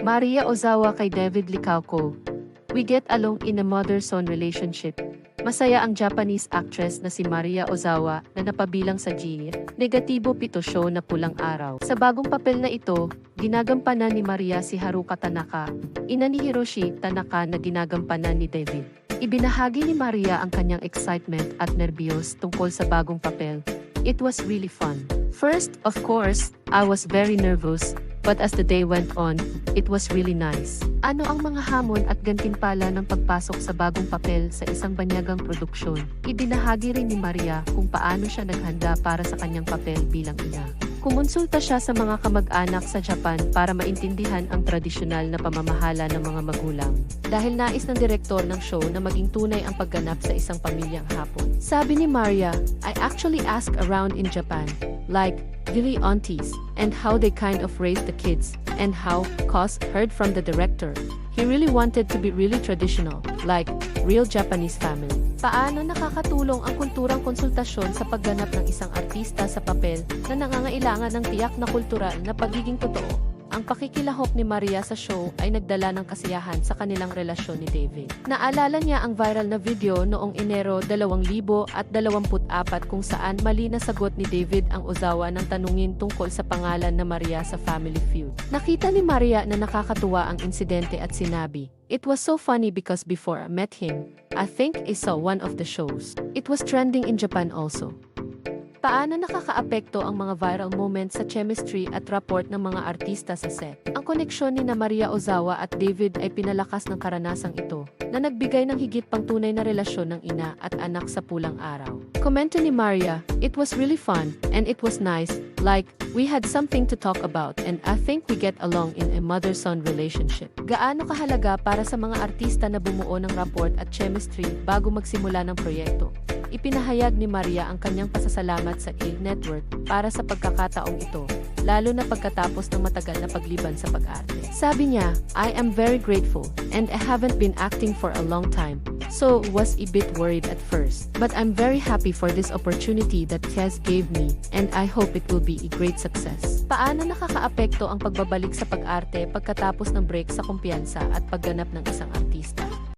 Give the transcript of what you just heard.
Maria Ozawa kay David Licauco. We get along in a mother-son relationship. Masaya ang Japanese actress na si Maria Ozawa na napabilang sa G. Negatibo pito show na pulang araw. Sa bagong papel na ito, ginagampanan ni Maria si Haruka Tanaka, ina ni Hiroshi Tanaka na ginagampanan ni David. Ibinahagi ni Maria ang kanyang excitement at nervyos tungkol sa bagong papel. It was really fun. First, of course, I was very nervous, but as the day went on, it was really nice. Ano ang mga hamon at gantimpala ng pagpasok sa bagong papel sa isang banyagang produksyon? Ibinahagi rin ni Maria kung paano siya naghanda para sa kanyang papel bilang ina. Kumonsulta siya sa mga kamag-anak sa Japan para maintindihan ang tradisyonal na pamamahala ng mga magulang. Dahil nais ng direktor ng show na maging tunay ang pagganap sa isang pamilyang hapon. Sabi ni Maria, I actually ask around in Japan, like, really aunties, and how they kind of raise the kids, and how, cause, heard from the director. He really wanted to be really traditional, like, real Japanese family. Paano nakakatulong ang kulturang konsultasyon sa pagganap ng isang artista sa papel na nangangailangan ng tiyak na kultural na pagiging totoo? Ang pakikilahok ni Maria sa show ay nagdala ng kasiyahan sa kanilang relasyon ni David. Naalala niya ang viral na video noong Enero 2024 kung saan mali na sagot ni David ang Ozawa ng tanungin tungkol sa pangalan na Maria sa Family Feud. Nakita ni Maria na nakakatuwa ang insidente at sinabi, It was so funny because before I met him, I think I saw one of the shows. It was trending in Japan also. Paano nakakaapekto ang mga viral moments sa chemistry at rapport ng mga artista sa set? Ang koneksyon ni na Maria Ozawa at David ay pinalakas ng karanasang ito, na nagbigay ng higit pang tunay na relasyon ng ina at anak sa pulang araw. Komento ni Maria, It was really fun, and it was nice, like, we had something to talk about and I think we get along in a mother-son relationship. Gaano kahalaga para sa mga artista na bumuo ng rapport at chemistry bago magsimula ng proyekto? Ipinahayag ni Maria ang kanyang pasasalamat sa A Network para sa pagkakataong ito, lalo na pagkatapos ng matagal na pagliban sa pag-arte. Sabi niya, I am very grateful, and I haven't been acting for a long time, so was a bit worried at first. But I'm very happy for this opportunity that Kes gave me, and I hope it will be a great success. Paano nakakaapekto ang pagbabalik sa pag-arte pagkatapos ng break sa kumpiyansa at pagganap ng isang artista?